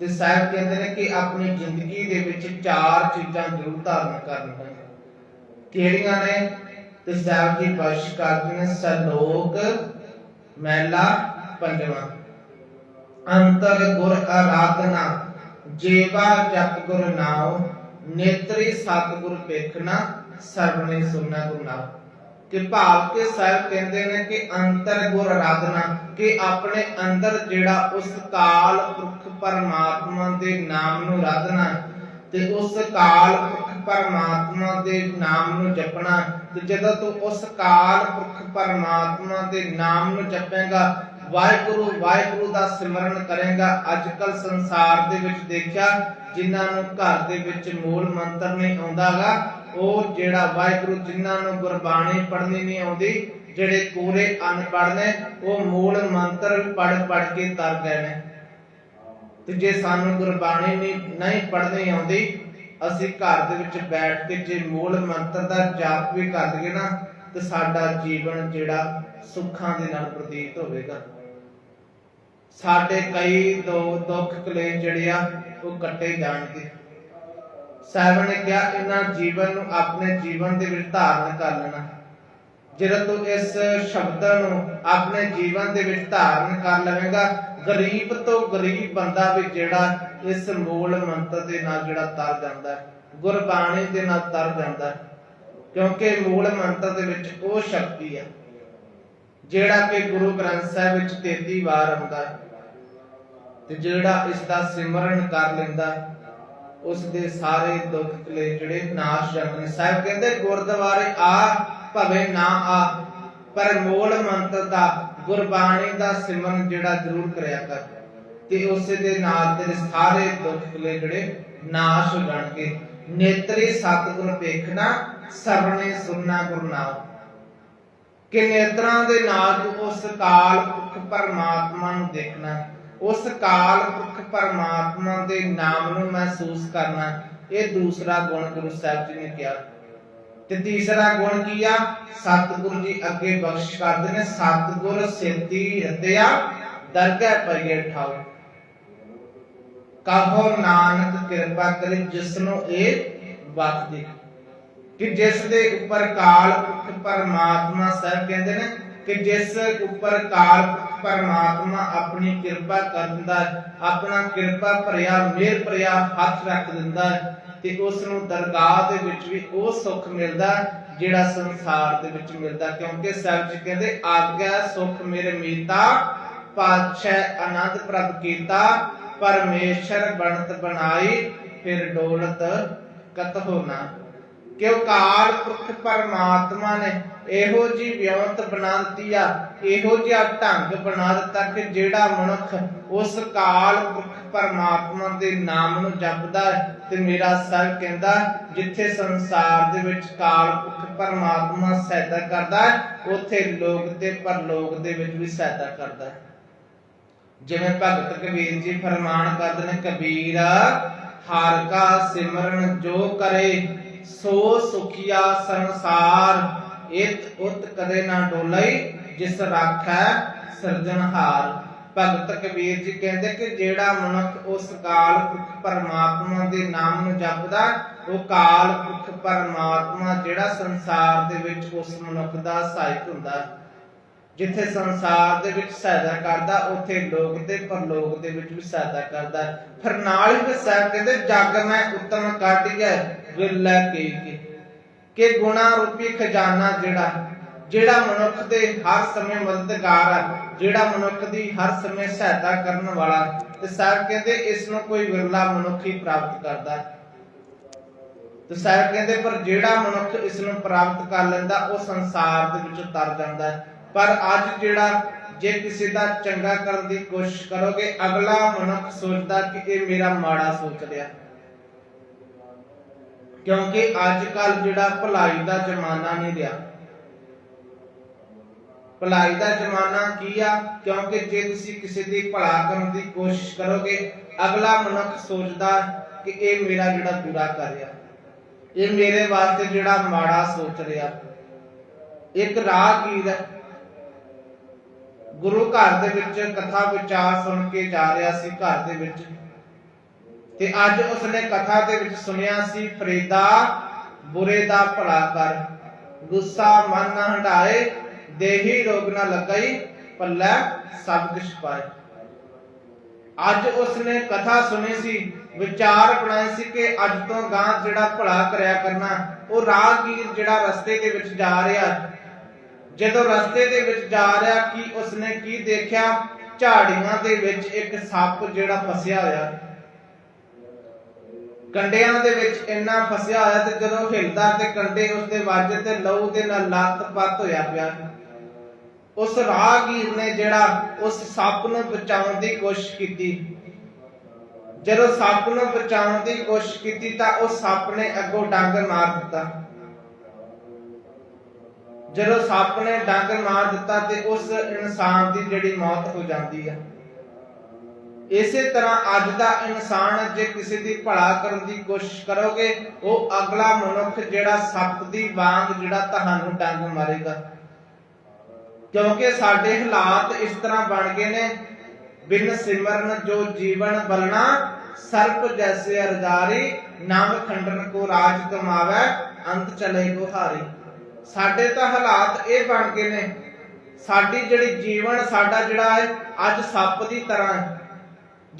ਤੇ ਸਾਹਿਬ ਕਹਿੰਦੇ ਨੇ ਕਿ ਆਪਣੀ ਜ਼ਿੰਦਗੀ ਦੇ ਵਿੱਚ ਚਾਰ ਚੀਜ਼ਾਂ ਜ਼ਰੂਰ ਧਾਰਨ ਕਰਨੀਆਂ। ਕਿਹੜੀਆਂ ਨੇ? ਤੇ ਸਾਹਿਬ ਜੀ ਬਖਸ਼ ਕਰਦੇ ਨੇ ਸਲੋਕ, ਮਹਿਲਾ ਪੰਜਵਾਂ। ਅੰਤਰ ਗੁਰ ਆਰਾਧਨਾ, ਜੀਵਾ ਜਪ ਗੁਰ ਨਾਉ, ਨੇਤਰੀ ਸਤਿਗੁਰ ਵੇਖਣਾ, ਸਰਵਣੇ ਸੁਣਨਾ ਗੁਰ ਨਾਮ ਕਿ ਭਾਵ ਕੇ ਸਾਹਿਬ ਕਹਿੰਦੇ ਨੇ ਕਿ ਅੰਤਰ ਗੁਰ ਆਰਾਧਨਾ, ਕਿ ਆਪਣੇ ਅੰਦਰ ਜਿਹੜਾ ਉਸ ਕਾਲ ਪੁਰਖ ਪਰਮਾਤਮਾ ਦੇ ਨਾਮ ਨੂੰ ਆਰਾਧਨਾ, ਤੇ ਉਸ ਕਾਲ ਪੁਰਖ ਪਰਮਾਤਮਾ ਦੇ ਨਾਮ ਨੂੰ ਜਪਣਾ, ਤੇ ਜਦੋਂ ਤੂੰ ਉਸ ਕਾਲ ਪੁਰਖ ਪਰਮਾਤਮਾ ਦੇ ਨਾਮ ਨੂੰ ਜਪੇਗਾ, ਵਾਹਿਗੁਰੂ ਵਾਹਿਗੁਰੂ ਦਾ ਸਿਮਰਨ ਕਰੇਗਾ। ਅੱਜ ਕੱਲ ਸੰਸਾਰ ਦੇ ਵਿੱਚ ਦੇਖਿਆ, ਜਿਨ੍ਹਾਂ ਨੂੰ ਘਰ ਦੇ ਵਿੱਚ ਮੂਲ ਮੰਤਰ ਨਹੀਂ ਆਉਂਦਾਗਾ ਉਹ ਜਿਹੜਾ ਵਾਹਿਗੁਰੂ ਜਿਨ੍ਹਾਂ ਨੂੰ ਗੁਰਬਾਣੀ ਪੜ੍ਹਨੀ ਨਹੀਂ ਆਉਂਦੀ, ਜਿਹੜੇ ਪੂਰੇ ਅਨਪੜ੍ਹ ਨੇ, ਉਹ ਮੂਲ ਮੰਤਰ ਪੜ੍ਹ ਪੜ੍ਹ ਕੇ ਤਰ ਗਏ ਨੇ। ਤੇ ਜੇ ਸਾਨੂੰ ਗੁਰਬਾਣੀ ਨਹੀਂ ਪੜ੍ਹਨੀ ਆਉਂਦੀ, ਅਸੀਂ ਘਰ ਦੇ ਵਿੱਚ ਬੈਠ ਕੇ ਜੇ ਮੂਲ ਮੰਤਰ ਦਾ ਜਾਪ ਵੀ ਕਰ ਲਈਏ ਨਾ, ਤੇ ਸਾਡਾ ਜੀਵਨ ਜਿਹੜਾ ਸੁੱਖਾਂ ਦੇ ਨਾਲ ਪ੍ਰਤੀਤ ਹੋਵੇਗਾ। ਸਾਡੇ ਕਈ ਦੋ ਦੁੱਖ ਕਲੇਸ਼ ਜਿਹੜੇ ਆ, ਉਹ ਕੱਟੇ ਜਾਣਗੇ। ਸਾਹਿਬ ਨੇ ਕਿਹਾ, ਇਹਨਾਂ ਜੀਵਨ ਨੂੰ ਆਪਣੇ ਜੀਵਨ ਦੇ ਵਿੱਚ ਧਾਰਨ ਕਰ ਲੈਣਾ। ਜਦੋਂ ਤੂੰ ਇਸ ਸ਼ਬਦ ਨੂੰ ਆਪਣੇ ਜੀਵਨ ਦੇ ਵਿੱਚ ਧਾਰਨ ਕਰ ਲਵੇਂਗਾ, ਗਰੀਬ ਤੋਂ ਗਰੀਬ ਬੰਦਾ ਵੀ ਜਿਹੜਾ ਇਸ ਮੂਲ ਮੰਤਰ ਦੇ ਨਾਲ ਜਿਹੜਾ ਤਰ ਜਾਂਦਾ ਗੁਰਬਾਣੀ ਦੇ ਨਾਲ ਤਰ ਜਾਂਦਾ ਕਿਉਂਕਿ ਮੂਲ ਮੰਤਰ ਦੇ ਵਿੱਚ ਉਹ ਸ਼ਕਤੀ ਹੈ, ਜਿਹੜਾ ਕਿ ਗੁਰੂ ਗ੍ਰੰਥ ਸਾਹਿਬ ਵਿੱਚ 33 ਵਾਰ ਆਉਂਦਾ ਹੈ ਤੇ ਜਿਹੜਾ ਇਸ ਦਾ ਸਿਮਰਨ ਕਰ ਲੈਂਦਾ ਉਸ ਦੇ ਸਾਰੇ ਦੁੱਖ ਕਲੇ ਜਿਹੜੇ ਨਾਸ਼ ਜਾਂਦੇ ਸਾਹਿਬ ਕਹਿੰਦੇ, ਗੁਰਦੁਆਰੇ ਆ, ਭਵੇਂ ਨਾ ਆ, ਪਰ ਮੂਲ ਮੰਤਰ ਦਾ, ਗੁਰਬਾਣੀ ਦਾ ਸਿਮਰਨ ਜਿਹੜਾ ਜ਼ਰੂਰ ਕਰਿਆ ਕਰ। ਤੇ ਉਸੇ ਦੇ ਨਾਲ ਤੇਰੇ ਸਾਰੇ ਦੁੱਖ ਕਲੇ ਜਿਹੜੇ ਨਾਸ਼ ਹੋ ਜਾਣਗੇ। ਨੇਤਰੀ ਸਤਿਗੁਰ ਵੇਖਣਾ, ਸਰਵਣੇ ਸੁਣਨਾ ਗੁਰੂ ਨਾਮ ਕਿ ਨੇਤਰਾਂ ਦੇ ਨਾਲ ਉਸ ਕਾਲ ਪੁਰਖ ਪਰਮਾਤਮਾ ਨੂੰ ਦੇਖਣਾ। ਉਸ ਕਾਲ ਪੁਰਖ ਪਰਮਾਤਮਾ ਦੇ ਨਾਮ ਨੂੰ ਮਹਿਸੂਸ ਕਰਨਾ, ਇਹ ਦੂਸਰਾ ਗੁਣ ਗੁਰੂ ਸਾਹਿਬ ਜੀ ਨੇ ਕਿਹਾ। ਤੇ ਤੀਸਰਾ ਗੁਣ ਕੀ ਆ? ਸਤਿਗੁਰੂ ਜੀ ਅੱਗੇ ਬਖਸ਼ ਕਰਦੇ ਨੇ, ਸਤਿਗੁਰ ਸੇਤੀ ਹਿਰਦਿਆ ਦਰਗਹਿ ਪਰਿਏ ਠਾਉ। ਕਹੋ ਨਾਨਕ ਕਿਰਪਾ ਕਰੇ, ਜਿਸ ਨੂੰ ਇਹ ਬਾਤ ਕਿ ਜਿਸ ਦੇ ਉੱਪਰ ਕਾਲ ਪੁਰਖ ਪਰਮਾਤਮਾ ਸਾਹਿਬ ਕਹਿੰਦੇ ਨੇ, ਕਿ ਜਿਸ ਉੱਪਰ ਕਾਲ ਪੁਰਖ ਪਰਮਾਤਮਾ ਆਪਣੀ ਕਿਰਪਾ ਕਰ ਦਿੰਦਾ ਆਪਣਾ ਕਿਰਪਾ ਭਰਿਆ, ਮਿਹਰ ਭਰਿਆ ਹੱਥ ਰੱਖ ਦਿੰਦਾ ਤੇ ਉਸ ਨੂੰ ਦਰਗਾਹ ਦੇ ਵਿੱਚ ਵੀ ਉਹ ਸੁੱਖ ਮਿਲਦਾ ਜਿਹੜਾ ਸੰਸਾਰ ਦੇ ਵਿੱਚ ਮਿਲਦਾ ਕਿਉਂਕਿ ਸਾਹਿਬ ਜੀ ਕਹਿੰਦੇ ਆਗਿਆ ਸੁਖ ਮੇਰੇ ਮੀਤਾ, ਪਾਤਸ਼ਾਹ ਆਨੰਦ ਪ੍ਰਭ ਕੀਤਾ, ਪਰਮੇਸ਼ਰ ਬਣਤ ਬਣਾਈ, ਫਿਰ ਡੋਲਤ ਕਤ ਹੋਣਾ ਕਿਉ ਕਾਲ ਪੁਰਖ ਪਰਮਾਤਮਾ ਨੇ ਇਹੋ ਜੀ ਵਿਉਂਤ ਬਣਾ ਆ, ਇਹੋ ਜਿਹਾ ਢੰਗ ਬਣਾ ਦਿੱਤਾ ਕਿ ਜਿਹੜਾ ਮਨੁੱਖ ਉਸ ਕਾਲ ਪੁਰਖ ਪਰਮਾਤਮਾ ਦੇ ਨਾਮ ਨੂੰ ਜਪਦਾ ਤੇ ਮੇਰਾ ਸਰ ਕਹਿੰਦਾ, ਜਿੱਥੇ ਸੰਸਾਰ ਦੇ ਵਿੱਚ ਕਾਲ ਪੁਰਖ ਪਰਮਾਤਮਾ ਸਹਾਇਤਾ ਕਰਦਾ ਹੈ, ਉੱਥੇ ਲੋਕ ਤੇ ਪਰਲੋਕ ਦੇ ਵਿੱਚ ਵੀ ਸਹਾਇਤਾ ਕਰਦਾ ਹੈ। ਜਿਵੇਂ ਭਗਤ ਕਬੀਰ ਜੀ ਫਰਮਾਨ ਕਰਦੇ ਨੇ, ਕਬੀਰ, ਹਰ ਕਾ ਸਿਮਰਨ ਜੋ ਕਰੇ ਸੋ ਸੁਖੀਆ ਸੰਸਾਰ, ਇਤ ਉਤ ਕਦੇ ਨਾ ਡੋਲਈ, ਜਿਸ ਰਾਖੈ ਸਿਰਜਣਹਾਰ। ਭਗਤ ਕਬੀਰ ਜੀ ਕਹਿੰਦੇ ਕਿ ਜਿਹੜਾ ਮਨੁੱਖ ਉਸ ਕਾਲ ਪੁਰਖ ਪਰਮਾਤਮਾ ਦੇ ਨਾਮ ਨੂੰ ਜਪਦਾ, ਉਹ ਕਾਲ ਪੁਰਖ ਪਰਮਾਤਮਾ ਜਿਹੜਾ ਸੰਸਾਰ ਦੇ ਵਿੱਚ ਉਸ ਮਨੁੱਖ ਦਾ ਸਹਾਇਕ ਹੁੰਦਾ। ਹੈ ਜਿੱਥੇ ਸੰਸਾਰ ਦੇ ਵਿੱਚ ਸਹਾਇਤਾ ਕਰਦਾ, ਉੱਥੇ ਲੋਕ ਤੇ ਪਰਲੋਕ ਦੇ ਵਿੱਚ ਵੀ ਸਹਾਇਤਾ ਕਰਦਾ। ਹੈ। ਫਿਰ ਨਾਲ ਹੀ ਸਾਹਿਬ ਕਹਿੰਦੇ, ਜਗ ਮੈਂ ਉਤਮ ਕਾਢੀਐ ਵਿਰਲੇ ਕੀ ਕਿ। ਗੁਣਾ ਰੂਪੀ ਖਜ਼ਾਨਾ ਜਿਹੜਾ ਜਿਹੜਾ ਮਨੁੱਖ ਦੇ ਹਰ ਸਮੇਂ ਮਦਦਗਾਰ ਹੈ ਜਿਹੜਾ ਮਨੁੱਖ ਦੀ ਹਰ ਸਮੇਂ ਸਹਾਇਤਾ ਕਰਨ ਵਾਲਾ, ਤੇ ਸਾਹਿਬ ਕਹਿੰਦੇ ਇਸ ਨੂੰ ਕੋਈ ਵਿਰਲਾ ਮਨੁੱਖ ਹੀ ਪ੍ਰਾਪਤ ਕਰਦਾ। ਤੇ ਸਾਹਿਬ ਕਹਿੰਦੇ ਪਰ ਜਿਹੜਾ ਮਨੁੱਖ ਇਸ ਨੂੰ ਪ੍ਰਾਪਤ ਕਰ ਲੈਂਦਾ, ਉਹ ਸੰਸਾਰ ਦੇ ਵਿੱਚ ਤਰ ਜਾਂਦਾ ਪਰ ਅੱਜ ਜਿਹੜਾ ਜੇ ਕਿਸੇ ਦਾ ਚੰਗਾ ਕਰਨ ਦੀ ਕੋਸ਼ਿਸ਼ ਕਰੋਗੇ, ਅਗਲਾ ਮਨੁੱਖ ਸੋਚਦਾ ਕਿ ਇਹ ਮੇਰਾ ਮਾੜਾ ਸੋਚ ਰਿਹਾ। ਕਿਉਂਕਿ ਅੱਜ ਕੱਲ ਜਿਹੜਾ ਭਲਾਈ ਦਾ ਜ਼ਮਾਨਾ ਨਹੀਂ ਰਿਹਾ। ਭਲਾਈ ਦਾ ਜ਼ਮਾਨਾ ਕੀ ਆ? ਕਿਉਂਕਿ ਜੇ ਤੁਸੀਂ ਕਿਸੇ ਦੀ ਭਲਾ ਕਰਨ ਦੀ ਕੋਸ਼ਿਸ਼ ਕਰੋਗੇ, ਅਗਲਾ ਮਨੁੱਖ ਸੋਚਦਾ ਕਿ ਇਹ ਮੇਰਾ ਜਿਹੜਾ ਬੁਰਾ ਕਰ ਰਿਹਾ। ਇਹ ਮੇਰੇ ਵਾਸਤੇ ਜਿਹੜਾ ਮਾੜਾ ਸੋਚ ਰਿਹਾ। ਇੱਕ ਰਾਹਗੀਰ ਹੈ? ਗੁਰੂ ਘਰ ਦੇ ਵਿੱਚ ਕਥਾ ਵਿਚਾਰ ਸੁਣ ਕੇ ਜਾ ਰਿਹਾ ਸੀ ਘਰ ਦੇ ਵਿੱਚ। ਤੇ ਅੱਜ ਉਸਨੇ ਕਥਾ ਦੇ ਵਿੱਚ ਸੁਣਿਆ ਸੀ, ਫਰੀਦਾ, ਬੁਰੇ ਦਾ ਭਲਾ ਕਰ। ਗੁੱਸਾ ਮਨ ਨਾ ਹਟਾਏ ਦੇਹੀ ਰੋਗ ਨਾ ਲੱਗਈ ਪੱਲੇ ਸਭ ਕੁਛ ਪਾਏ। ਅੱਜ ਉਸਨੇ ਕਥਾ ਸੁਣੀ ਸੀ, ਵਿਚਾਰ ਬਣਾਏ ਸੀ ਕਿ ਅੱਜ ਤੋਂ ਗਾਂ ਜਿਹੜਾ ਭਲਾ ਕਰਿਆ ਕਰਨਾ, ਉਹ ਰਾਹਗੀਰ ਜਿਹੜਾ ਰਸਤੇ ਦੇ ਵਿੱਚ ਜਾ ਰਿਹਾ। ਜਦੋਂ ਰਸਤੇ ਦੇ ਵਿੱਚ ਜਾ ਰਿਹਾ ਕਿ ਉਸਨੇ ਕੀ ਦੇਖਿਆ? ਝਾੜੀਆਂ ਦੇ ਵਿੱਚ ਇੱਕ ਸੱਪ ਜਿਹੜਾ ਫਸਿਆ ਹੋਇਆ। ਕੰਡਿਆਂ ਦੇ ਵਿੱਚ ਇੰਨਾ ਫਸਿਆ ਹੋਇਆ ਤੇ ਜਦੋਂ ਹਿਲਦਾ ਤੇ ਕੰਡੇ ਉਸਦੇ ਵੱਜ ਤੇ ਲਹੂ ਦੇ ਨਾਲ ਲੱਤ-ਪੱਤ ਹੋਇਆ ਪਿਆ। ਉਸ ਰਾਹਗੀਰ ਨੇ ਜਿਹੜਾ ਉਸ ਸੱਪ ਨੂੰ ਬਚਾਉਣ ਦੀ ਕੋਸ਼ਿਸ਼ ਕੀਤੀ। ਜਦੋਂ ਸੱਪ ਨੂੰ ਬਚਾਉਣ ਦੀ ਕੋਸ਼ਿਸ਼ ਕੀਤੀ ਤਾਂ ਉਸ ਸੱਪ ਨੇ ਅੱਗੋਂ ਡੰਗ ਮਾਰ ਦਿੱਤਾ। ਜਦੋਂ ਸੱਪ ਨੇ ਡੰਗ ਮਾਰ ਦਿੱਤਾ ਤੇ ਉਸ ਇਨਸਾਨ ਦੀ ਜਿਹੜੀ ਮੌਤ ਹੋ ਜਾਂਦੀ ਹੈ ਇਸੇ ਤਰ੍ਹਾਂ ਅੱਜ ਦਾ ਇਨਸਾਨ ਜੇ ਕਿਸੇ ਦੀ ਭਲਾ ਕਰਨ ਦੀ ਕੋਸ਼ਿਸ਼ ਕਰੋਗੇ, ਉਹ ਅਗਲਾ ਮਨੁੱਖ ਜਿਹੜਾ ਸੱਪ ਦੀ ਵਾਂਗ ਜਿਹੜਾ ਤੁਹਾਨੂੰ ਡੰਗ ਮਾਰੇਗਾ। ਕਿਉਂਕਿ ਸਾਡੇ ਹਾਲਾਤ ਇਸ ਤਰ੍ਹਾਂ ਬਣ ਗਏ ਨੇ, ਬਿਨ ਸਿਮਰਨ ਜੋ ਜੀਵਨ ਬਲਣਾ, ਸਰਪ ਜੈਸੇ ਅਰਦਾਰੀ ਨਾਮ ਖੰਡਨ ਕੋ ਰਾਜ ਕਮਾਵੇ, ਅੰਤ ਚਲੇ ਕੋ ਸਾਡੇ ਤਾਂ ਹਾਲਾਤ ਇਹ ਬਣ ਗਏ ਨੇ, ਸਾਡੀ ਜਿਹੜੀ ਜੀਵਨ, ਸਾਡਾ ਜਿਹੜਾ ਹੈ ਅੱਜ ਸੱਪ ਦੀ ਤਰ੍ਹਾਂ ਹੈ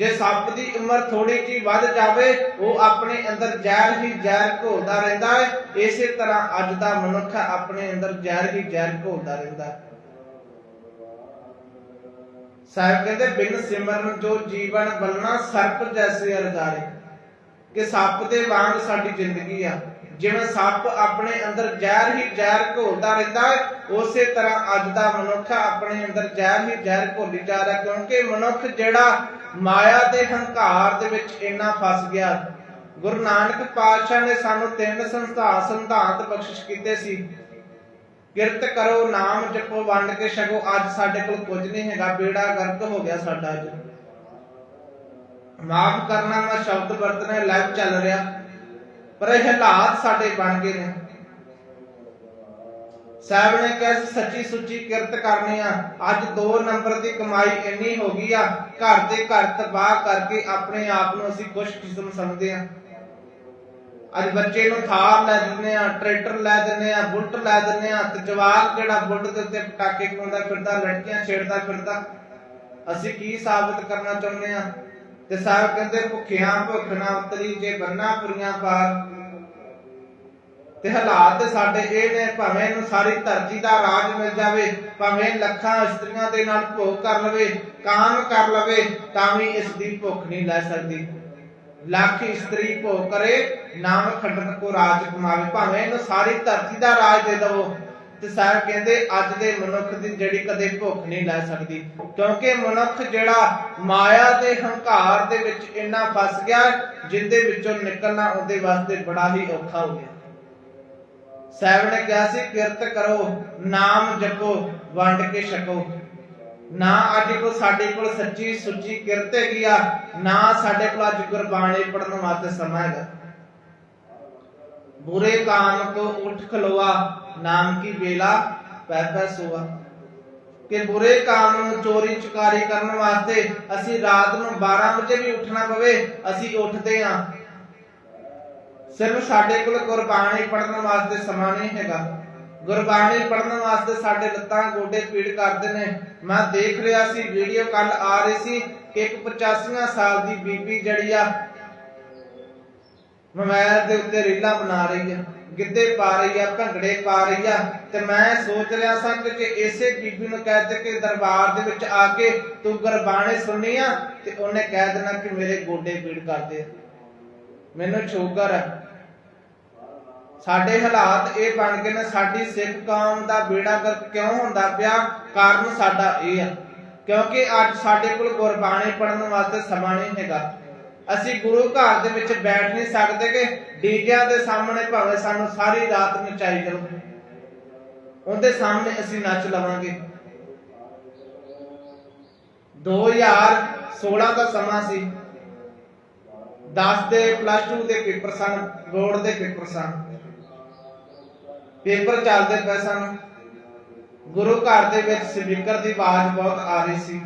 ਜੇ ਸੱਪ ਦੀ ਉਮਰ ਥੋੜੀ ਜੀ ਵੱਧ ਜਾਵੇ, ਉਹ ਆਪਣੇ ਅੰਦਰ ਜ਼ਹਿਰ ਹੀ ਜ਼ਹਿਰ ਘੋਲਦਾ ਰਹਿੰਦਾ ਹੈ। ਇਸੇ ਤਰ੍ਹਾਂ ਅੱਜ ਦਾ ਮਨੁੱਖ ਆਪਣੇ ਅੰਦਰ ਜ਼ਹਿਰ ਹੀ ਜ਼ਹਿਰ ਘੋਲਦਾ ਰਹਿੰਦਾ ਹੈ। ਸਾਹਿਬ ਕਹਿੰਦੇ, ਬਿਨ ਸਿਮਰਨ ਜੋ ਜੀਵਨ ਬਲਣਾ ਸਰਪ ਜੈਸੇ ਅਰਦਾਰੇ ਕਿ ਸੱਪ ਦੇ ਵਾਂਗ ਸਾਡੀ ਜ਼ਿੰਦਗੀ ਆ। ਜਿਵੇਂ ਸੱਪ ਆਪਣੇ ਅੰਦਰ ਜ਼ਹਿਰ ਹੀ ਜ਼ਹਿਰ ਘੋਲਦਾ ਰਹਿੰਦਾ ਹੈ, ਉਸੇ ਤਰ੍ਹਾਂ ਅੱਜ ਦਾ ਮਨੁੱਖ ਆਪਣੇ ਅੰਦਰ ਜ਼ਹਿਰ ਹੀ ਜ਼ਹਿਰ ਘੋਲੀ ਜਾ ਰਿਹਾ ਕਿਉਂਕਿ ਮਨੁੱਖ ਜਿਹੜਾ ਮਾਇਆ ਦੇ ਹੰਕਾਰ ਦੇ ਵਿੱਚ ਇੰਨਾ ਫਸ ਗਿਆ। ਗੁਰੂ ਨਾਨਕ ਪਾਤਸ਼ਾਹ ਨੇ ਸਾਨੂੰ ਤਿੰਨ ਸੰਸਥਾ ਸੰਧਾਂਤ ਬਖਸ਼ਿਸ਼ ਕੀਤੇ ਸੀ। ਕਿਰਤ ਕਰੋ, ਨਾਮ ਜਪੋ, ਵੰਡ ਕੇ ਛਕੋ, ਅੱਜ ਸਾਡੇ ਕੋਲ ਕੁਝ ਨਹੀਂ ਹੈਗਾ, ਬੇੜਾ ਗਰਕ ਹੋ ਗਿਆ ਸਾਡਾ ਅੱਜ। ਮਾਫ ਕਰਨਾ ਮੈਂ ਸ਼ਬਦ ਵਰਤਣਾ ਲਾਈਵ ਚੱਲ ਰਿਹਾ। ਪਰ ਇਹ ਹਾਲਾਤ ਸਾਡੇ ਬਣ ਗਏ ਨੇ। ਸਾਹਿਬ ਨੇ ਕਿਹਾ ਸੱਚੀ ਸੁੱਚੀ ਕਿਰਤ ਕਰਨੀ ਆ। ਅੱਜ 2 ਨੰਬਰ ਦੀ ਕਮਾਈ ਇੰਨੀ ਹੋ ਗਈ ਆ, ਘਰ ਦੇ ਘਰ ਤਬਾਹ ਕਰਕੇ ਆਪਣੇ ਆਪ ਨੂੰ ਅਸੀਂ ਖੁਸ਼ਕਿਸਮ ਸਮਝਦੇ ਆ। ਅੱਜ ਬੱਚੇ ਨੂੰ ਥਾਰ ਲੈ ਦਿੰਦੇ ਆ, ਟਰੈਕਟਰ ਲੈ ਦਿੰਦੇ ਆ, ਬੁੱਟ ਲੈ ਦਿੰਦੇ ਆ, ਤੇ ਜਵਾਕ ਜਿਹੜਾ ਬੁੱਟ ਦੇ ਉੱਤੇ ਪਟਾਕੇ ਪਾਉਂਦਾ ਫਿਰਦਾ, ਲੜਕੀਆਂ ਛੇੜਦਾ ਫਿਰਦਾ, ਅਸੀਂ ਕੀ ਸਾਬਤ ਕਰਨਾ ਚਾਹੁੰਦੇ ਆ? ਤੇ ਸਾਹਿਬ ਕਹਿੰਦੇ ਭੁੱਖਿਆਂ ਭੁੱਖ ਉਤਰੀ ਜੇ ਬੰਨਾ ਪੁਰੀਆਂ ਪਾਰ ਤੇ ਹਾਲਾਤ ਸਾਡੇ ਇਹ ਨੇ, ਭਾਵੇਂ ਇਹਨੂੰ ਸਾਰੀ ਧਰਤੀ ਦਾ ਰਾਜ ਮਿਲ ਜਾਵੇ, ਭਾਵੇਂ ਲੱਖਾਂ ਇਸਤਰੀਆਂ ਦੇ ਨਾਲ ਭੋਗ ਕਰ ਲਵੇ, ਕਾਮ ਕਰ ਲਵੇ, ਤਾਂ ਵੀ ਇਸ ਦੀ ਭੁੱਖ ਨਹੀਂ ਲੈ ਸਕਦੀ। ਲੱਖ ਇਸਤਰੀ ਭੋਗ ਕਰੇ, ਨਾਮ ਖੰਡਨ ਕੋ ਰਾਜ ਕਮਾਵੇ, ਭਾਵੇਂ ਇਹਨੂੰ ਸਾਰੀ ਧਰਤੀ ਦਾ ਰਾਜ ਦੇ ਦਵੋ। ਤੇ ਸਾਹਿਬ ਕਹਿੰਦੇ, ਅੱਜ ਦੇ ਮਨੁੱਖ ਦੀ ਜਿਹੜੀ ਕਦੇ ਭੁੱਖ ਨਹੀਂ ਲੈ ਸਕਦੀ। ਕਿਉਂਕਿ ਮਨੁੱਖ ਜਿਹੜਾ ਮਾਇਆ ਦੇ ਹੰਕਾਰ ਦੇ ਵਿੱਚ ਇੰਨਾ ਫਸ ਗਿਆ, ਜਿੰਦੇ ਵਿੱਚੋਂ ਨਿਕਲਣਾ ਉਹਦੇ ਵਾਸਤੇ ਬੜਾ ਹੀ ਔਖਾ ਹੋ ਗਿਆ। ਸਾਹਿਬ ਨੇ ਕਿਹਾ ਸੀ, ਕਿਰਤ ਕਰੋ, ਨਾਮ ਜਪੋ, ਵੰਡ ਕੇ ਛਕੋ। ਨਾ ਅੱਜ ਕੋ ਸਾਡੇ ਕੋਲ ਸੱਚੀ ਸੁੱਚੀ ਕਿਰਤ ਹੈਗੀ ਆ, ਨਾ ਸਾਡੇ ਕੋਲ ਅੱਜ ਗੁਰਬਾਣੀ ਪੜਨ ਵਾਸਤੇ ਸਮਾਂ ਹੈਗਾ। ਬੁਰੇ ਕਾਮ ਤੋਂ ਉਠ ਖਲੋਆ ਨਾਮ ਕੀ ਵੇਲਾ? ਪੈ ਪੈ ਕਿ ਬੁਰੇ ਕਾਮ ਨੂੰ ਚੋਰੀ ਚੁਕਾਰੀ ਕਰਨ ਵਾਸਤੇ ਅਸੀਂ ਰਾਤ ਨੂੰ 12 ਵਜੇ ਵੀ ਉੱਠਣਾ ਪਵੇ, ਅਸੀਂ ਉੱਠਦੇ ਆਂ ਸਿਰਫ ਸਾਡੇ ਕੋਲ ਗੁਰਬਾਣੀ ਪੜਨ ਵਾਸਤੇ ਸਮਾਂ ਨਹੀਂ ਹੈਗਾ। ਗੁਰਬਾਣੀ ਪੜਨ ਵਾਸਤੇ ਸਾਡੇ ਲੱਤਾਂ ਗੋਡੇ ਪੀੜ ਕਰਦੇ ਨੇ। ਮੈਂ ਦੇਖ ਰਿਹਾ ਸੀ ਵੀਡੀਓ ਕੱਲ ਆ ਰਹੀ ਸੀ ਕਿ ਇੱਕ 85 ਸਾਲ ਦੀ ਬੀਬੀ ਜੜੀ ਆ ਮੋਬਾਈਲ ਦੇ ਉੱਤੇ ਰੀਲਾਂ ਬਣਾ ਰਹੀ ਆ। ਗਿੱਧੇ ਪਾ ਰਹੀ ਆ, ਭੰਗੜੇ ਪਾ ਰਹੀ ਆ, ਤੇ ਮੈਂ ਸੋਚ ਰਿਹਾ ਸਾਂ ਕਿ ਇਸੇ ਬੀਬੀ ਨੂੰ ਕਹਿ ਦੇ ਕਿ ਦਰਬਾਰ ਦੇ ਵਿੱਚ ਆ ਕੇ ਤੂੰ ਗੁਰਬਾਣੀ ਸੁਣਨੀ ਆ, ਤੇ ਉਹਨੇ ਕਹਿ ਦੇਣਾ ਕਿ ਮੇਰੇ ਗੋਡੇ ਪੀੜ ਕਰਦੇ ਆ। ਮੈਨੂੰ ਸ਼ੂਗਰ ਹੈ ਸਾਡੇ ਹਾਲਾਤ ਇਹ ਬਣ ਗਏ ਨੇ, ਸਾਡੀ ਸਿੱਖ ਕੌਮ ਦਾ ਬੇੜਾ ਗਰਕ ਕਿਉਂ ਹੁੰਦਾ ਪਿਆ, ਕਾਰਨ ਸਾਡਾ ਇਹ ਆ। ਕਿਉਂਕਿ ਅੱਜ ਸਾਡੇ ਕੋਲ ਗੁਰਬਾਣੀ ਪੜਨ ਵਾਸਤੇ ਸਮਾਂ ਨਹੀਂ ਹੈਗਾ। ਅਸੀਂ ਗੁਰੂ ਘਰ ਦੇ ਵਿੱਚ ਬੈਠ ਨਹੀਂ ਸਕਦੇ ਕਿ ਡੀਜਿਆਂ ਦੇ ਸਾਹਮਣੇ ਭਾਵੇਂ ਸਾਨੂੰ ਸਾਰੀ ਰਾਤ ਨਚਾਈ ਕਰੋ ਉਹਦੇ ਸਾਹਮਣੇ ਅਸੀਂ ਨੱਚ ਲਵਾਂਗੇ। 2016 ਦਾ ਸਮਾਂ ਸੀ। 10 ਦੇ ਪਲੱਸ 2 ਦੇ ਪੇਪਰ ਸਨ, ਬੋਰਡ ਦੇ ਪੇਪਰ ਸਨ। ਪੇਪਰ ਚੱਲਦੇ ਪਏ ਸਨ। ਗੁਰੂ ਘਰ ਦੇ ਵਿੱਚ ਸਪੀਕਰ ਦੀ ਆਵਾਜ਼ ਬਹੁਤ ਆ ਰਹੀ ਸੀ।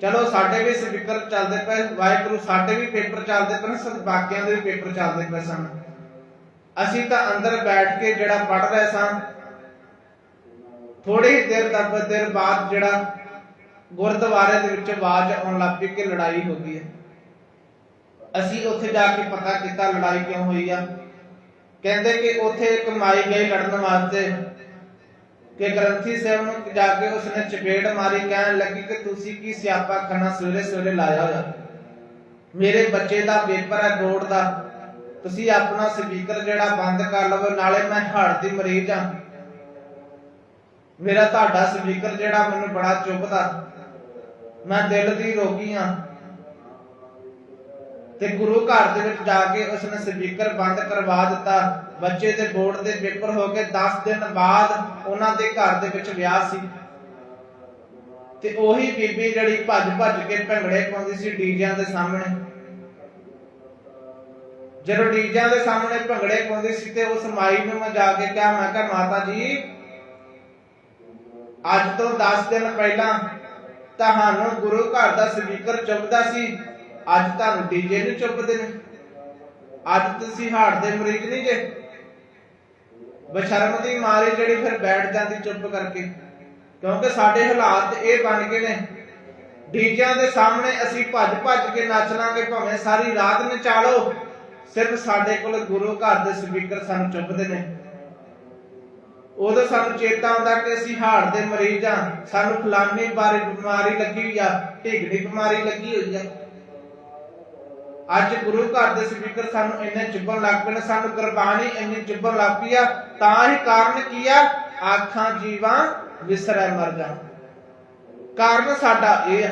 ਚਲੋ ਸਾਡੇ ਵੀ ਸਪੀਕਰ ਚੱਲਦੇ ਪਏ, ਵਾਹਿਗੁਰੂ ਸਾਡੇ ਵੀ ਪੇਪਰ ਚੱਲਦੇ ਪਏ ਸਭ ਬਾਕੀਆਂ ਦੇ ਵੀ ਪੇਪਰ ਚੱਲਦੇ ਪਏ ਸਨ। ਅਸੀਂ ਤਾਂ ਅੰਦਰ ਬੈਠ ਕੇ ਜਿਹੜਾ ਪੜ ਰਹੇ ਸਾਂ ਥੋੜੀ ਦੇਰ ਤੱਕ ਦੇਰ ਬਾਅਦ ਜਿਹੜਾ ਗੁਰਦੁਆਰੇ ਦੇ ਵਿੱਚ ਆਵਾਜ਼ ਆਉਣ ਲੱਗ ਪਈ ਕਿ ਲੜਾਈ ਹੋ ਗਈ ਹੈ। ਅਸੀਂ ਉੱਥੇ ਜਾ ਕੇ ਪਤਾ ਕੀਤਾ ਲੜਾਈ ਕਿਉਂ ਹੋਈ ਆ। ਕਹਿੰਦੇ ਕਿ ਉੱਥੇ ਇੱਕ ਮਾਈ ਗਈ ਲੜਨ ਵਾਸਤੇ। ਕਿ ਗ੍ਰੰਥੀ ਸਾਹਿਬ ਨੂੰ ਜਾ ਕੇ ਉਸਨੇ ਚਪੇੜ ਮਾਰੀ, ਕਹਿਣ ਲੱਗੀ ਕਿ ਤੁਸੀਂ ਕੀ ਸਿਆਪਾ ਖਾਨਾ ਸਵੇਰੇ ਸਵੇਰੇ ਲਾਇਆ ਹੋਇਆ? ਮੇਰੇ ਬੱਚੇ ਦਾ ਪੇਪਰ ਹੈ ਬੋਰਡ ਦਾ। ਤੁਸੀਂ ਆਪਣਾ ਸਪੀਕਰ ਜਿਹੜਾ ਬੰਦ ਕਰ ਲਵੋ, ਨਾਲੇ ਮੈਂ ਹਾਰਟ ਦੀ ਮਰੀਜ਼ ਆ ਮੇਰਾ ਤੁਹਾਡਾ ਸਪੀਕਰ ਜਿਹੜਾ ਮੈਨੂੰ ਬੜਾ ਚੁੱਭਦਾ। ਮੈਂ ਦਿਲ ਦੀ ਰੋਗੀ ਆ ਤੇ ਗੁਰੂ ਘਰ ਦੇ ਵਿੱਚ ਜਾ ਕੇ ਉਸਨੇ ਸਪੀਕਰ ਬੰਦ ਕਰਵਾ ਦਿੱਤਾ। ਬੱਚੇ ਦੇ ਬੋਰਡ ਦੇ ਪੇਪਰ ਹੋ ਕੇ 10 ਦਿਨ ਬਾਅਦ ਉਹਨਾਂ ਦੇ ਘਰ ਦੇ ਵਿੱਚ ਵਿਆਹ ਸੀ। ਤੇ ਉਹੀ ਬੀਬੀ ਜਿਹੜੀ ਭੱਜ ਭੱਜ ਕੇ ਭੰਗੜੇ ਪਾਉਂਦੀ ਸੀ ਡੀਜਿਆਂ ਦੇ ਸਾਹਮਣੇ। ਜਦੋਂ ਡੀਜਿਆਂ ਦੇ ਸਾਹਮਣੇ ਭੰਗੜੇ ਪਾਉਂਦੀ ਸੀ ਤੇ ਉਸ ਮਾਈ ਨੂੰ ਮੈਂ ਜਾ ਕੇ ਕਿਹਾ, ਮੈਂ ਕਿਹਾ, ਮਾਤਾ ਜੀ, ਅੱਜ ਤੋਂ 10 ਦਿਨ ਪਹਿਲਾਂ ਤੁਹਾਨੂੰ ਗੁਰੂ ਘਰ ਦਾ ਸਪੀਕਰ ਚੁੱਪਦਾ ਸੀ। ਅੱਜ ਤੁਹਾਨੂੰ ਡੀਜੇ ਨੂੰ ਚੁੱਭਦੇ। ਨੇ ਅੱਜ ਤੁਸੀਂ ਹਾਰਟ ਦੇ ਮਰੀਜ਼ ਨਹੀਂ ਜੇ। ਬਸ਼ਰਮ ਦੀ ਮਾਰੀ ਜਿਹੜੀ ਫਿਰ ਬੈਠ ਜਾਂਦੀ ਚੁੱਪ ਕਰਕੇ, ਕਿਉਂਕਿ ਸਾਡੇ ਹਾਲਾਤ ਇਹ ਬਣ ਗਏ ਨੇ। ਡੀਜਿਆਂ ਦੇ ਸਾਹਮਣੇ ਅਸੀਂ ਭੱਜ ਭੱਜ ਕੇ ਨੱਚ ਲਾਂਗੇ, ਭਾਵੇਂ ਸਾਰੀ ਰਾਤ ਨਚਾਲੋ। ਸਿਰਫ ਸਾਡੇ ਕੋਲ ਗੁਰੂ ਘਰ ਦੇ ਸਪੀਕਰ ਸਾਨੂੰ ਚੁੱਭਦੇ ਨੇ। ਉਦੋਂ ਸਾਨੂੰ ਚੇਤਾ ਆਉਂਦਾ ਕਿ ਅਸੀਂ ਹਾਰਟ ਦੇ ਮਰੀਜ਼ ਆ ਸਾਨੂੰ ਫਲਾਨੀ ਬਾਰੇ ਬਿਮਾਰੀ ਲੱਗੀ ਹੋਈ ਆ ਢਿਗੜੀ ਬਿਮਾਰੀ ਲੱਗੀ ਹੋਈ ਆ। ਅੱਜ ਗੁਰੂ ਘਰ ਦੇ ਸਪੀਕਰ ਸਾਨੂੰ ਇੰਨੇ ਚੁੱਭਣ ਲੱਗ ਪਏ ਨੇ, ਸਾਨੂੰ ਗੁਰਬਾਣੀ ਇੰਨੀ ਚੁੱਭਣ ਲੱਗ ਪਈ ਆ, ਤਾਂ ਹੀ ਕਾਰਨ ਕੀ ਆ? ਆਖਾਂ ਜੀਵਾਂ ਵਿਸਰੈ ਮਰ ਜਾ ਕਾਰਨ ਸਾਡਾ ਇਹ ਆ।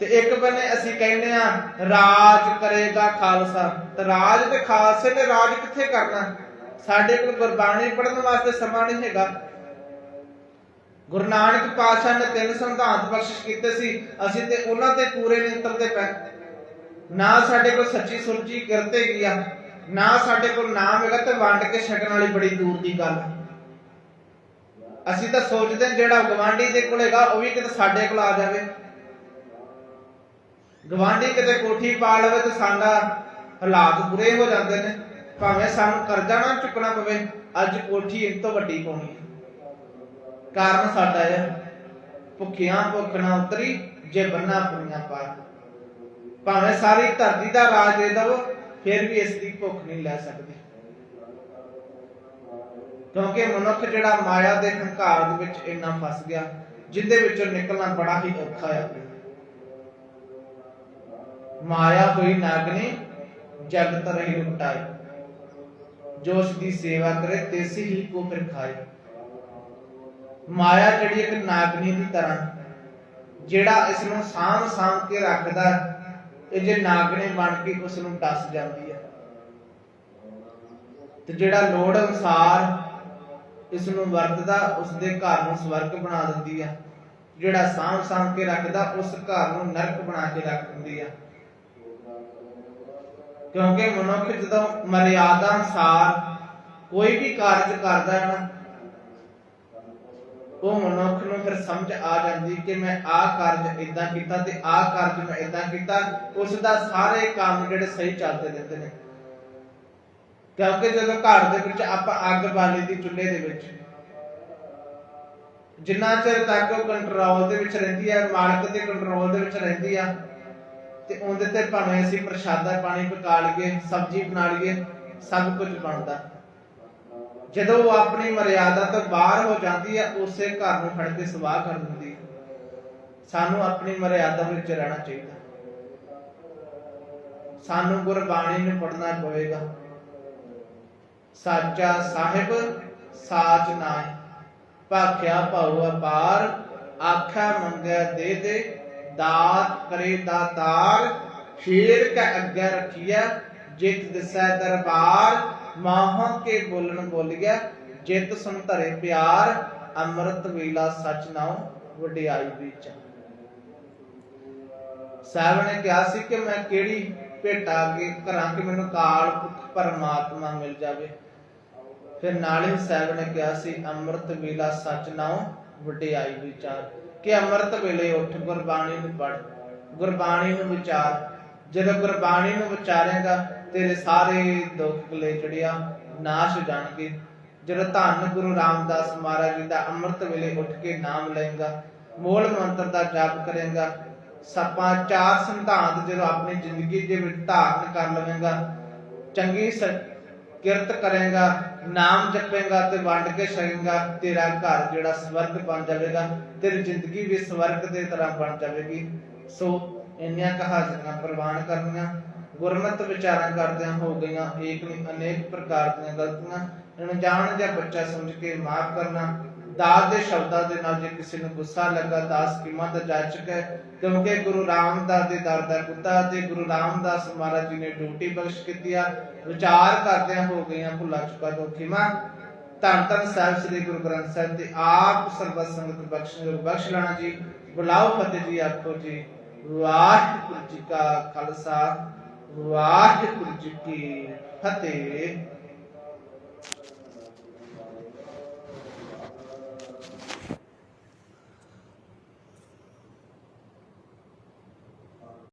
ਤੇ ਇੱਕ ਬੰਨੇ ਅਸੀਂ ਕਹਿੰਦੇ ਆ, ਰਾਜ ਕਰੇਗਾ ਖਾਲਸਾ। ਤੇ ਰਾਜ ਤੇ ਖਾਲਸੇ ਨੇ ਰਾਜ ਕਿੱਥੇ ਕਰਨਾ? ਸਾਡੇ ਕੋਲ ਗੁਰਬਾਣੀ ਪੜ੍ਹਨ ਵਾਸਤੇ ਸਮਾਂ ਨਹੀਂ ਹੈਗਾ। ਗੁਰੂ ਨਾਨਕ ਪਾਤਸ਼ਾਹ ਨੇ ਤਿੰਨ ਸਿਧਾਂਤ ਬਖਸ਼ਿਸ਼ ਕੀਤੇ ਸੀ। ਅਸੀਂ ਤੇ ਉਹਨਾਂ ਤੇ ਪੂਰੇ ਨਹੀਂ ਉਤਰਦੇ ਪਏ ਨਾ ਸਾਡੇ ਕੋਲ ਸੱਚੀ ਸੁਰਜੀ ਕਰਤੇ ਗਿਆ ਨਾ ਸਾਡੇ ਕੋਲ ਨਾ ਹੈਗਾ ਤੇ ਵੰਡ ਕੇ ਛਕਣ ਵਾਲੀ ਬੜੀ ਦੂਰ ਦੀ ਗੱਲ ਅਸੀਂ ਤਾਂ ਸੋਚਦੇ ਜਿਹੜਾ ਗਵਾਂਢੀ ਦੇ ਕੋਲ ਹੈਗਾ, ਉਹ ਵੀ ਕਿਤੇ ਸਾਡੇ ਕੋਲ ਆ ਜਾਵੇ। ਗਵਾਂਢੀ ਕਿਤੇ ਕੋਠੀ ਪਾ ਲਵੇ ਤੇ ਸਾਡਾ ਹਾਲਾਤ ਬੁਰੇ ਹੋ ਜਾਂਦੇ ਨੇ। ਭਾਵੇਂ ਸਾਨੂੰ ਕਰਜ਼ਾ ਨਾ ਚੁੱਕਣਾ ਪਵੇ, ਅੱਜ ਕੋਠੀ ਇਸ ਤੋਂ ਵੱਡੀ ਪਾਉਣੀ ਕਾਰਨ ਸਾਡਾ ਹੈ ਭੁੱਖਿਆਂ ਭੁੱਖ ਨਾ ਉਤਰੀ, ਜੇ ਬੰਨਾ ਪੁਰੀਆਂ ਪਾਰ। ਭਾਵੇਂ ਸਾਰੀ ਧਰਤੀ ਦਾ ਰਾਜ ਦੇ ਦਵੋ, ਫਿਰ ਵੀ ਇਸ ਦੀ ਭੁੱਖ ਨਹੀਂ ਲੈ ਸਕਦੇ। ਕਿਉਂਕਿ ਮਨੁੱਖ ਜਿਹੜਾ ਮਾਇਆ ਦੇ ਹੰਕਾਰ ਦੇ ਵਿੱਚ ਇੰਨਾ ਫਸ ਗਿਆ, ਜਿੰਦੇ ਵਿੱਚੋਂ ਨਿਕਲਣਾ ਬੜਾ ਹੀ ਔਖਾ ਹੈ ਮਾਇਆ ਹੋਈ ਨਾਗਨੀ ਜਗਤ ਰਹੀ ਲੁਟਾਈ ਜੋ ਉਸ ਦੀ ਸੇਵਾ ਕਰੇ ਤੇਸੀ ਹੀ ਕੋ ਫਿਰ ਖਾਏ। ਮਾਇਆ ਜਿਹੜੀ ਇੱਕ ਨਾਗਨੀ ਦੀ ਤਰ੍ਹਾਂ, ਜਿਹੜਾ ਇਸ ਨੂੰ ਸਾਂਭ ਸਾਂਭ ਕੇ ਰੱਖਦਾ ਇਹ ਜੇ ਨਾਗਣੇ ਬਣ ਕੇ ਉਸ ਨੂੰ ਡਸ ਜਾਂਦੀ ਹੈ। ਤੇ ਜਿਹੜਾ ਲੋੜ ਅਨੁਸਾਰ ਇਸ ਨੂੰ ਵਰਤਦਾ ਉਸ ਦੇ ਘਰ ਨੂੰ ਸਵਰਗ ਬਣਾ ਦਿੰਦੀ ਆ ਜਿਹੜਾ ਸਾਂਭ ਸਾਂਭ ਕੇ ਰੱਖਦਾ, ਉਸ ਘਰ ਨੂੰ ਨਰਕ ਬਣਾ ਕੇ ਰੱਖ ਦਿੰਦੀ ਆ ਕਿਉਂਕਿ ਮਨੁੱਖ ਜਦੋਂ ਮਰਿਆਦਾ ਅਨੁਸਾਰ ਕੋਈ ਵੀ ਕਾਰਜ ਕਰਦਾ ਹੈ ਨਾ ਉਹ ਮਨੁੱਖ ਨੂੰ ਫਿਰ ਸਮਝ ਆ ਜਾਂਦੀ ਕਿ ਮੈਂ ਆਹ ਕਾਰਜ ਇਦਾਂ ਕੀਤਾ ਤੇ ਆਹ ਕਾਰਜ ਮੈਂ ਇਦਾਂ ਕੀਤਾ ਉਸ ਦਾ ਸਾਰੇ ਕੰਮ ਜਿਹੜੇ ਸਹੀ ਚੱਲਦੇ ਰਹਿੰਦੇ ਨੇ। ਕਿਉਂਕਿ ਜਦੋਂ ਘਰ ਦੇ ਵਿੱਚ ਆਪਾਂ ਅੱਗ ਬਾਲੀ ਦੀ ਚੁੱਲ੍ਹੇ ਦੇ ਵਿੱਚ, ਜਿੰਨਾ ਚਿਰ ਤੱਕ ਉਹ ਕੰਟਰੋਲ ਦੇ ਵਿੱਚ ਰਹਿੰਦੀ ਹੈ ਮਾਲਕ ਦੇ ਕੰਟਰੋਲ ਦੇ ਵਿੱਚ ਰਹਿੰਦੀ ਆ, ਤੇ ਉਹਦੇ ਤੇ ਭਾਵੇਂ ਅਸੀਂ ਪ੍ਰਸ਼ਾਦਾ ਪਾਣੀ ਪਕਾ ਲਈਏ, ਸਬਜ਼ੀ ਬਣਾ ਲਈਏ, ਸਭ ਕੁਝ ਬਣਦਾ। ਜਦੋਂ ਉਹ ਆਪਣੀ ਮਰਿਆਦਾ ਤੋਂ ਬਾਹਰ ਹੋ ਜਾਂਦੀ ਹੈ, ਉਸੇ ਘਰ ਨੂੰ ਫੜ ਕੇ ਸਵਾਹ ਕਰ ਦਿੰਦੀ ਸਾਨੂੰ ਆਪਣੀ ਮਰਿਆਦਾ ਵਿੱਚ ਰਹਿਣਾ ਚਾਹੀਦਾ। ਸਾਨੂੰ ਗੁਰਬਾਣੀ ਨੂੰ ਪੜ੍ਹਨਾ ਪਵੇਗਾ ਸਾਚਾ ਸਾਹਿਬ, ਸਾਚ ਨਾਹੀ। ਭਾਖਿਆ ਭਾਉ ਅਪਾਰ, ਆਖਾ ਮੰਗੈ ਦੇ ਦੇ। ਦਾਤ ਕਰੇ ਦਾਤਾਰ ਸ਼ੇਰ ਕਾ ਅੱਗੇ ਰਖੀਆ ਜਿਤ ਦਿਸੈ ਦਰਬਾਰ ਮਾਹਾਂ ਕੇ ਬੋਲਣ ਬੋਲ ਜਿਤ ਸੁਣ ਧਰੇ ਪਿਆਰ, ਅੰਮ੍ਰਿਤ ਵੇਲਾ ਸਚ ਨਾਉ ਵਡਿਆਈ ਵਿੱਚ। ਸਾਹਿਬ ਨੇ ਕਿਹਾ ਸੀ ਕਿ ਮੈਂ ਕਿਹੜੀ ਭੇਟਾ ਕੇ ਕਰਾਂ ਕਿ ਮੈਨੂੰ ਕਾਲ ਪਰਮਾਤਮਾ ਮਿਲ ਜਾਵੇ। ਫਿਰ ਨਾਲ ਹੀ ਸਾਹਿਬ ਨੇ ਕਿਹਾ ਸੀ, ਅੰਮ੍ਰਿਤ ਵੇਲਾ ਸਚ ਨਾਉ ਵਡਿਆਈ ਵਿਚਾਰ ਕਿ ਅੰਮ੍ਰਿਤ ਵੇਲੇ ਉੱਠ ਗੁਰਬਾਣੀ ਨੂੰ ਪੜ ਗੁਰਬਾਣੀ ਨੂੰ ਵਿਚਾਰ। ਜਦੋਂ ਗੁਰਬਾਣੀ ਨੂੰ ਵਿਚਾਰੇਗਾ ਤੇਰੇ ਸਾਰੇ ਦੁੱਖ ਕਲੇ ਜਿਹੜੇ ਨਾਸ਼ ਜਾਣਗੇ। ਜਦੋਂ ਧੰਨ ਗੁਰੂ ਰਾਮਦਾਸ ਮਹਾਰਾਜ ਜੀ ਦਾ ਅੰਮ੍ਰਿਤ ਵੇਲੇ ਉੱਠ ਕੇ ਨਾਮ ਲਏਗਾ, ਮੂਲ ਮੰਤਰ ਦਾ ਜਾਪ ਕਰੇਗਾ, ਸੱਪਾਂ ਚਾਰ ਸੰਤਾਂਤ ਜਦੋਂ ਆਪਣੀ ਜ਼ਿੰਦਗੀ ਦੇ ਵਿੱਚ ਧਾਰਨ ਕਰ ਲਵੇਂਗਾ, ਚੰਗੀ ਕਿਰਤ ਕਰੇਗਾ, ਨਾਮ ਜਪੇਗਾ ਤੇ ਵੰਡ ਕੇ ਛਕੇਗਾ ਤੇਰਾ ਘਰ ਜਿਹੜਾ ਸਵਰਗ ਬਣ ਜਾਵੇਗਾ, ਤੇਰੀ ਜ਼ਿੰਦਗੀ ਵੀ ਸਵਰਗ ਦੇ ਤਰ੍ਹਾਂ ਬਣ ਜਾਵੇਗੀ। ਸੋ ਇੰਨੀਆਂ ਕਹਾਣੀਆਂ ਪ੍ਰਵਾਨ ਕਰਨੀਆਂ। ਗੁਰਮਤਿ ਵਿਚਾਰਾਂ ਕਰਦਿਆਂ ਹੋ ਗਈਆਂ, ਏਕ ਨਹੀਂ ਅਨੇਕ ਪ੍ਰਕਾਰ ਦੀਆਂ ਗਲਤੀਆਂ, ਇਹਨੂੰ ਜਾਂ ਬੱਚਾ ਸਮਝ ਕੇ ਮਾਫ ਕਰਨਾ, ਦਾਸ ਦੇ ਸ਼ਬਦਾਂ ਦੇ ਨਾਲ ਜੇ ਕਿਸੇ ਨੂੰ ਗੁੱਸਾ ਲੱਗਾ, ਦਾਸ ਕੀਮਤ ਜਾਚਕ ਹੈ, ਕਿਉਂਕਿ ਗੁਰੂ ਰਾਮਦਾਸ ਦੇ ਦਰ ਦਾ ਕੁੱਤਾ ਤੇ ਗੁਰੂ ਰਾਮਦਾਸ ਮਹਾਰਾਜ ਜੀ ਨੇ ਡਿਊਟੀ ਬਖਸ਼ ਕੀਤੀ ਆ, ਵਿਚਾਰ ਕਰਦਿਆਂ ਹੋ ਗਈਆਂ ਭੁੱਲਾ ਚੁੱਕਾ ਤੋਂ ਖਿਮਾ। ਧੰਨ ਧੰਨ ਸਾਹਿਬ ਸ੍ਰੀ ਗੁਰੂ ਗ੍ਰੰਥ ਸਾਹਿਬ ਤੇ ਆਪ ਸਰਬਤ ਸੰਗਤ ਬਖਸ਼ ਬਖਸ਼ ਲੈਣਾ ਜੀ। ਬੁਲਾਓ ਫਤਿਹ ਜੀ ਆਖੋ ਜੀ। ਵਾਹਿਗੁਰੂ ਜੀ ਕਾ ਖਾਲਸਾ। ਵਾਹਿਗੁਰੂ ਜੀ ਕੀ ਫਤਿਹ।